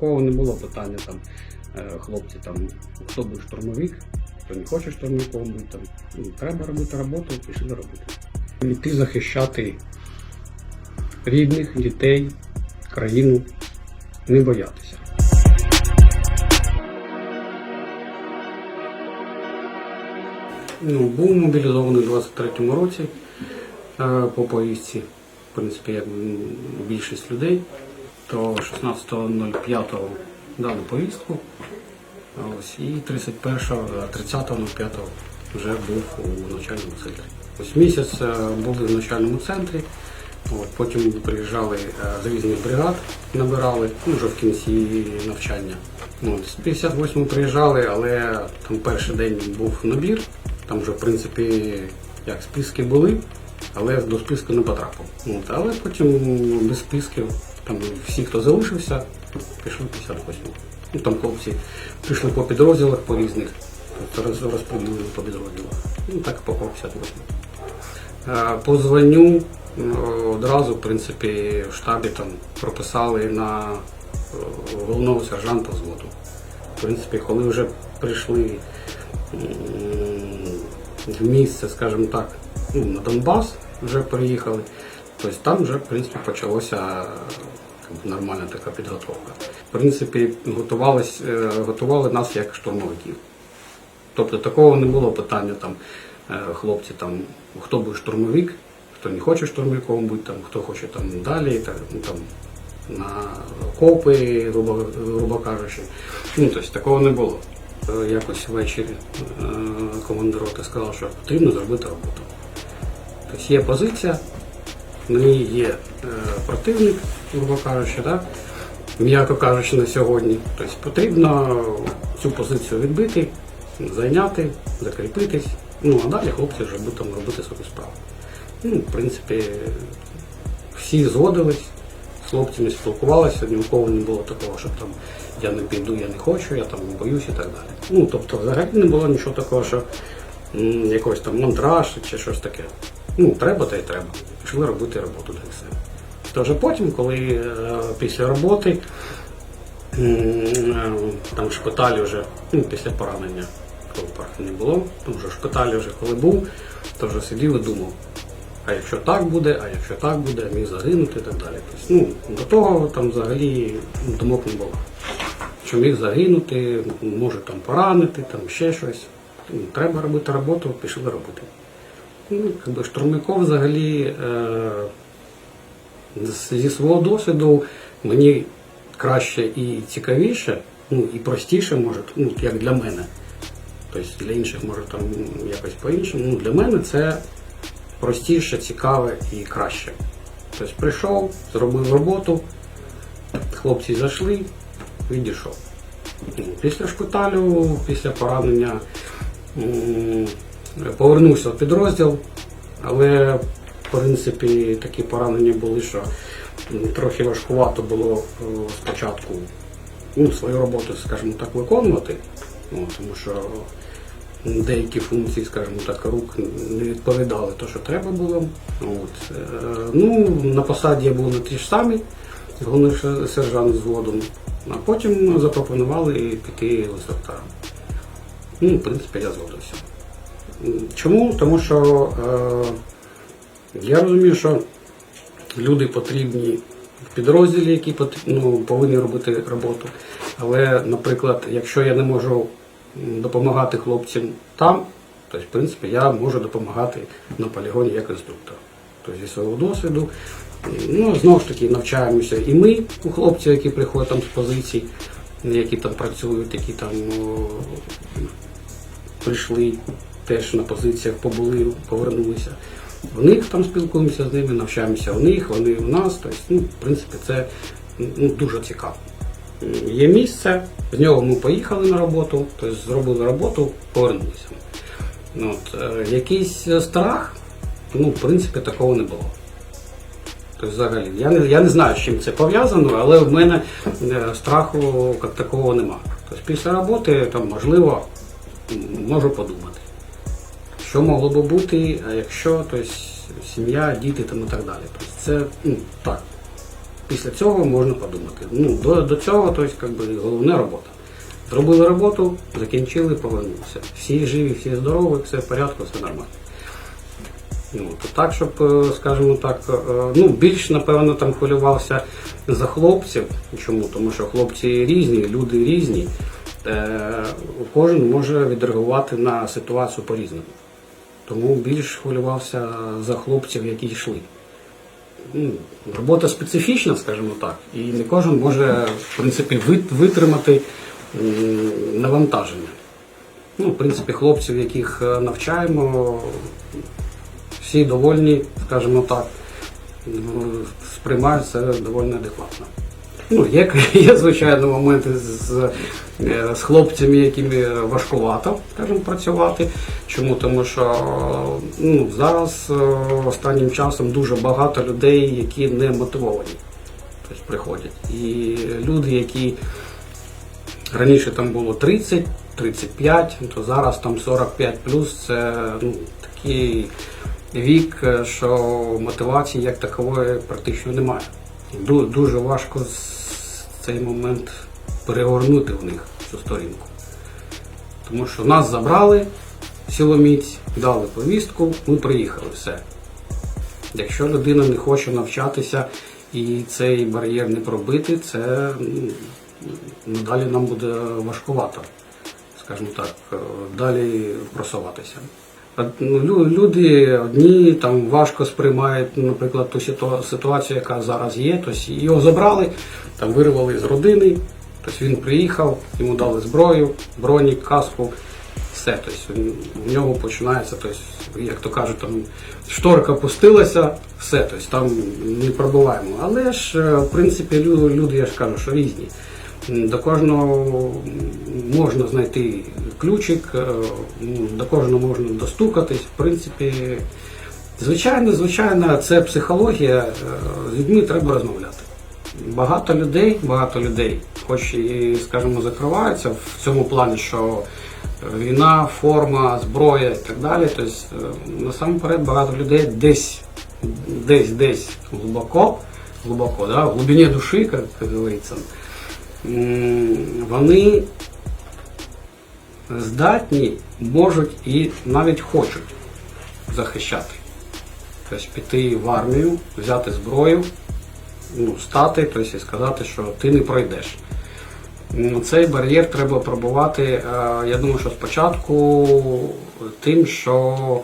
Такого не було питання там, е, хлопці, там, хто буде штурмовик, хто не хоче штурмовиком бути, там, ну, треба робити роботу, пішли робити. Йти захищати рідних, дітей, країну, не боятися. Ну, був мобілізований у 23-му році е, по повістці, в принципі, як більшість людей, то 16.05 дали повістку. Ось, і 31-го, е, 30.05 вже був у навчальному центрі. Ось місяць е, були в навчальному центрі, от, потім приїжджали е, з різних бригад, набирали, ну, вже в кінці навчання. От, з 58 приїжджали, але там перший день був набір, там вже в принципі як списки були, але до списку не потрапив. От, але потім без списків, там всі, хто залишився, пішли 58. Ну, там хлопці прийшли по підрозділах по різних, тобто роз- розподілили по підрозділах. Ну так попав 58. Е, По званню одразу, в принципі, в штабі там прописали на е, головного сержанта взводу. В принципі, коли вже прийшли в місце, скажімо так, ну, на Донбас вже приїхали, тобто там вже, в принципі, почалося е, нормальна така підготовка. В принципі, е, готували нас як штурмовиків. Тобто такого не було питання там, е, хлопці, там, хто буде штурмовик, хто не хоче штурмовиком бути, там, хто хоче там далі, та, ну, там, на окопи, грубо, грубо кажучи. Ну, тобто такого не було. Е, Якось ввечері е, командир роти сказав, що потрібно зробити роботу. Тобто є позиція, на ній є е, противник, грубо кажучи, да? м'яко кажучи, на сьогодні. Тобто потрібно цю позицію відбити, зайняти, закріпитись. Ну а далі хлопці вже будуть робити свою справу. Ну, в принципі, всі згодились, з хлопцями спілкувалися, ні у кого не було такого, що там я не піду, я не хочу, я там боюсь і так далі. Ну, тобто, взагалі не було нічого такого, що якогось там мандраж чи щось таке. Ну, треба, та й треба. Пішли робити роботу, та й все. Тож потім, коли е, після роботи е, там в шпиталі вже, ну, після поранення, коли не було, там вже в шпиталі вже коли був, то вже сидів і думав, а якщо так буде, а якщо так буде, міг загинути і так далі. Тобто, ну, до того там взагалі думок не було. Що міг загинути, може там поранити, там ще щось. Ну, Треба робити роботу, пішли робити. Ну, якби штурмяков взагалі е, зі свого досвіду мені краще і цікавіше, ну і простіше може, ну, як для мене. Тобто для інших може там якось по-іншому. Ну, для мене це простіше, цікаве і краще. Тобто прийшов, зробив роботу, хлопці зайшли, відійшов. Ну, Після шпиталю, після поранення повернувся в підрозділ, але в принципі такі поранення були, що трохи важкувато було е, спочатку ну, свою роботу, скажімо так, виконувати, ну, тому що деякі функції, скажімо так, рук не відповідали то, що треба було. От. Е, Ну, на посаді я був на ті ж самі, головний сержант з а потім запропонували піти інструктором. Ну, в принципі, я згодився. Чому? Тому що е, я розумію, що люди потрібні в підрозділі, які ну, повинні робити роботу. Але, наприклад, якщо я не можу допомагати хлопцям там, то в принципі я можу допомагати на полігоні як інструктор. Тобто зі свого досвіду. Ну, знову ж таки, навчаємося і ми у хлопців, які приходять там з позицій, які там працюють, які там о, прийшли теж на позиціях, побули, повернулися. В них там спілкуємося з ними, навчаємося в них, вони в нас. Тобто, ну, в принципі, це ну, дуже цікаво. М, Є місце, з нього ми поїхали на роботу, тобто зробили роботу, повернулися. Ну, От, е, якийсь е, страх, ну, в принципі, такого не було. Тобто, взагалі, я не, я не знаю, з чим це пов'язано, але в мене е, страху як такого нема. Тобто після роботи, там, можливо, можу подумати, що могло би бути, а якщо, тобто, сім'я, діти там, і так далі. Тобто, це ну, так. Після цього можна подумати. Ну, до, до цього, тобто, как би, головне робота. Зробили роботу, закінчили, повернулися. Всі живі, всі здорові, все в порядку, все нормально. Ну, так, щоб, е, скажімо так, е, ну, більш, напевно, там хвилювався за хлопців. Чому? Тому що хлопці різні, люди різні. Е, Кожен може відреагувати на ситуацію по-різному. Тому більш хвилювався за хлопців, які йшли. Ну, робота специфічна, скажімо так, і не кожен може, в принципі, витримати навантаження. Ну, в принципі, хлопців, яких е, навчаємо, всі довольні, скажімо так, сприймають це доволі адекватно. Ну, є, є звичайно, моменти з, е, з хлопцями, якими важкувато, скажімо, працювати. Чому? Тому що ну, зараз е, останнім часом дуже багато людей, які не мотивовані. Тобто приходять. І люди, які раніше там було 30, 35, то зараз там 45 плюс це ну, такий вік, е, що мотивації як такової практично немає. Дуже важко з- цей момент перегорнути в них цю сторінку. Тому що нас забрали силоміць, дали повістку, ми приїхали, все. Якщо людина не хоче навчатися і цей бар'єр не пробити, це ну, надалі нам буде важкувато, скажімо так, е, далі просуватися. Ну, лю- Люди одні там важко сприймають, наприклад, ту ситуацію, яка зараз є. Тобто його забрали, там вирвали з родини, тобто він приїхав, йому дали зброю, бронік, каску, все. Тобто в нього починається, тобто, як то кажуть, там шторка пустилася, все, тобто там не пробуваємо. Але ж, е, в принципі, люди, я ж кажу, що різні. До кожного можна знайти ключик, е, до кожного можна достукатись. В принципі, звичайно, звичайно, це психологія. е, З людьми треба розмовляти. Багато людей, багато людей, хоч і, скажімо, закриваються в цьому плані, що війна, форма, зброя і так далі. Тобто, насамперед багато людей десь, десь, десь глибоко, глибоко, да, в глибині душі, як говориться, вони здатні, можуть і навіть хочуть захищати. Тобто піти в армію, взяти зброю, ну, стати, тобто і сказати, що ти не пройдеш. Цей бар'єр треба пробувати, е, я думаю, що спочатку тим, що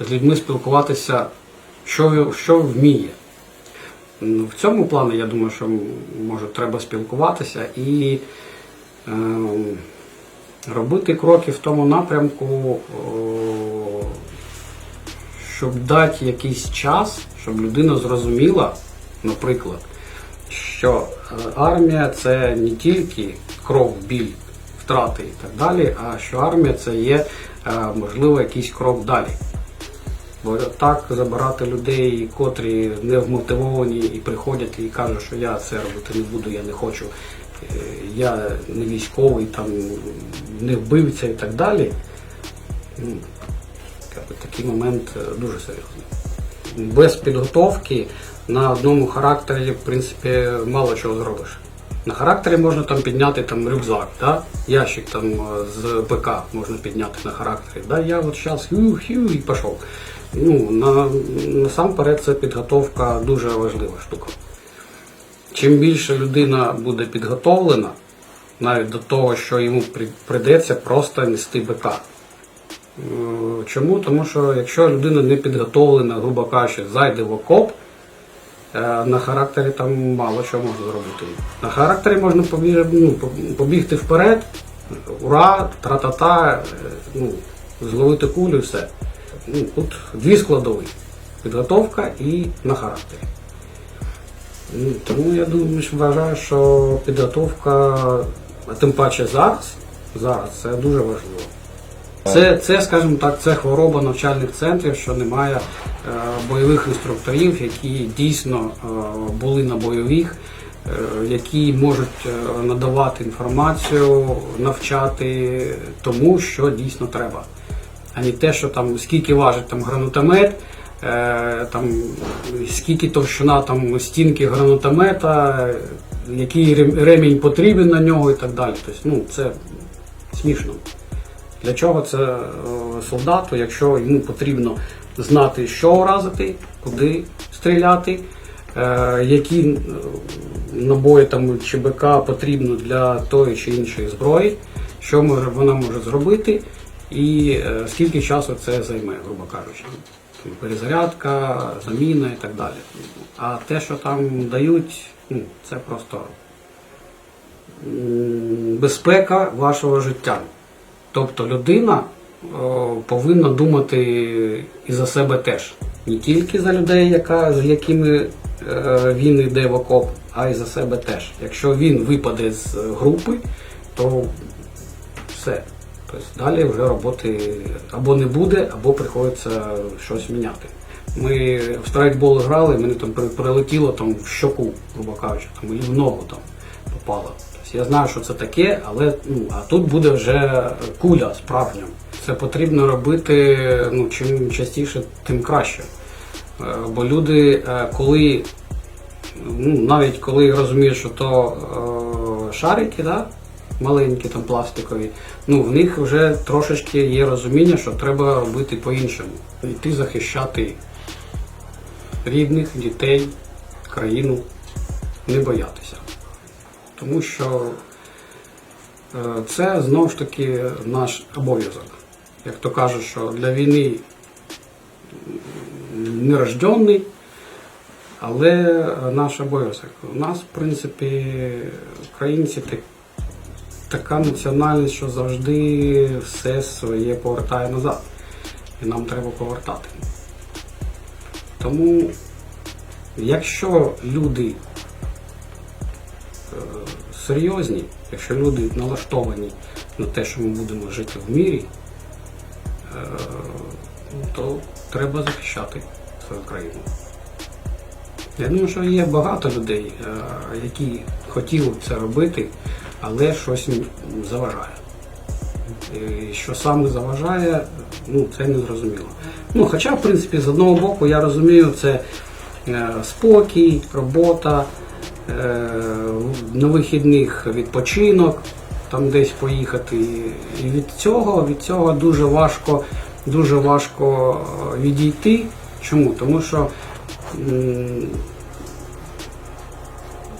з людьми спілкуватися, що, що вміє. Ну, В цьому плані, я думаю, що може треба спілкуватися і ем, робити кроки в тому напрямку, щоб дати якийсь час, щоб людина зрозуміла, наприклад, що е, армія це не тільки кров, біль, втрати і так далі, а що армія це є, е, можливо, якийсь крок далі. Бо так забирати людей, котрі не вмотивовані і приходять і кажуть, що я це робити не буду, я не хочу, е, я не військовий, там, не вбивця і так далі. Ну, такий момент е, дуже серйозний. Без підготовки на одному характері, в принципі, мало чого зробиш. На характері можна там підняти там, рюкзак, да? ящик там е, з ПК можна підняти на характері. Да? Я от зараз хю-хю і пішов. Ну, на, насамперед це підготовка дуже важлива штука. Чим більше людина буде підготовлена, навіть до того, що йому при- прийдеться просто нести БК. Е, Чому? Тому що якщо людина не підготовлена, грубо кажучи, зайде в окоп, на характері там мало що можна зробити. На характері можна ну, побігти вперед, ура, тра-та-та, е, ну, зловити кулю і все. Ну, тут дві складові. Підготовка і на характері. Ну, Тому я думаю, що вважаю, що підготовка, тим паче зараз, зараз це дуже важливо. Це, це, скажімо так, це хвороба навчальних центрів, що немає е, бойових інструкторів, які дійсно е, були на бойових, е, які можуть е, надавати інформацію, навчати тому, що дійсно треба. А не те, що там скільки важить там гранатомет, е, там, скільки товщина там, стінки гранатомета, який ремінь потрібен на нього і так далі. Тобто, ну, це смішно. Для чого це е, солдату, якщо йому потрібно знати, що вразити, куди стріляти, е, які е, набої там чи потрібно для тої чи іншої зброї, що вона може зробити, і скільки часу це займе, грубо кажучи. Перезарядка, заміна і так далі. А те, що там дають, ну, це просто безпека вашого життя. Тобто людина о, повинна думати і за себе теж. Не тільки за людей, яка, з якими е, він йде в окоп, а й за себе теж. Якщо він випаде з групи, то все. Тобто далі вже роботи або не буде, або приходиться щось міняти. Ми в страйкбол грали, мені там прилетіло там в щоку, грубо кажучи, там, і в ногу там попало. Я знаю, що це таке, але ну, а тут буде вже куля справжня. Це потрібно робити ну, чим частіше, тим краще. Е, Бо люди, е, коли ну, навіть коли розуміють, що то е, шарики, да, маленькі там пластикові, ну в них вже трошечки є розуміння, що треба робити по-іншому. Йти захищати рідних, дітей, країну, не боятися. Тому що е, це знову ж таки наш обов'язок. Як то кажуть, що для війни нерожденний, але наш обов'язок. У нас, в принципі, українці так, така національність, що завжди все своє повертає назад. І нам треба повертати. Тому, якщо люди серйозні, якщо люди налаштовані на те, що ми будемо жити в мірі, е, то треба захищати свою країну. Я думаю, що є багато людей, е, які хотіли це робити, але щось їм заважає. І що саме заважає, ну це не зрозуміло. Ну, хоча, в принципі, з одного боку, я розумію, це е, спокій, робота, на вихідних відпочинок, там десь поїхати. І від цього, від цього дуже важко, дуже важко е, відійти. Чому? Тому що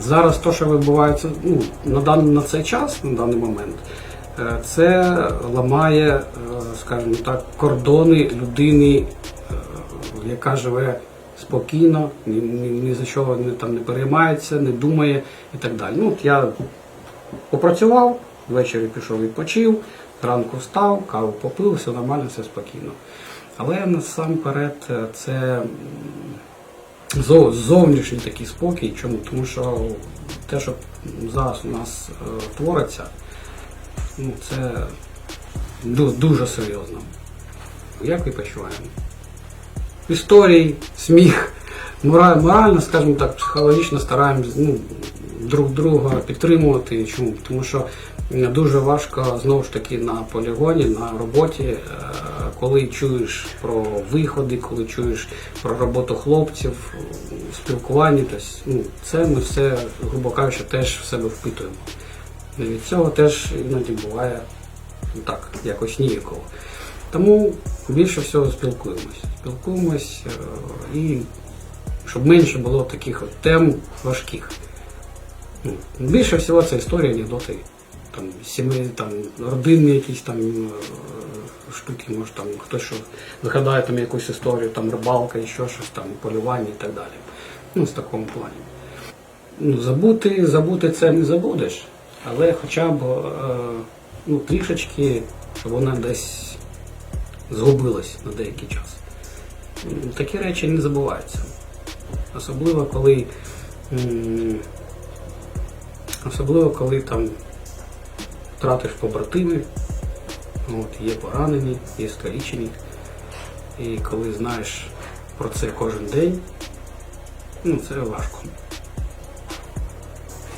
зараз то, що відбувається ну, на, дан, на цей час, на даний момент, е, це ламає, е, скажімо так, кордони людини, яка живе спокійно, ні, ні, ні за що не, там, не переймається, не думає і так далі. Ну, от я попрацював, ввечері пішов відпочив, зранку встав, каву попив, все нормально, все спокійно. Але насамперед е, це м, зо- зовнішній такий спокій. Чому? Тому що те, що зараз у нас е, твориться, ну, це ду- дуже серйозно. Як відпочиваємо? Історії, сміх, мора- морально, скажімо так, психологічно стараємось ну, друг друга підтримувати. Чому? Тому що дуже важко знову ж таки на полігоні, на роботі, е, коли чуєш про виходи, коли чуєш про роботу хлопців, е, спілкування. Тобто, ну, це ми все, грубо кажучи, теж в себе впитуємо. І від цього теж іноді буває ну, так, якось ніяково. Тому більше всього спілкуємось. Спілкуємось е, і щоб менше було таких от тем важких. Ну, більше всього це історії, анекдоти, там, сімей, там, родинні якісь там е, штуки, може там хтось що згадає там якусь історію, там рибалка і що щось там, полювання і так далі. Ну, в такому плані. Ну, забути, забути це не забудеш, але хоча б е, ну, трішечки, вона десь згубилась на деякий час. Такі речі не забуваються. Особливо коли особливо коли там втратиш побратимів, от, є поранені, є скалічені. І коли знаєш про це кожен день, ну це важко.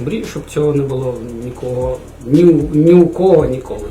Мрію, щоб цього не було нікого, ні, ні у кого ніколи.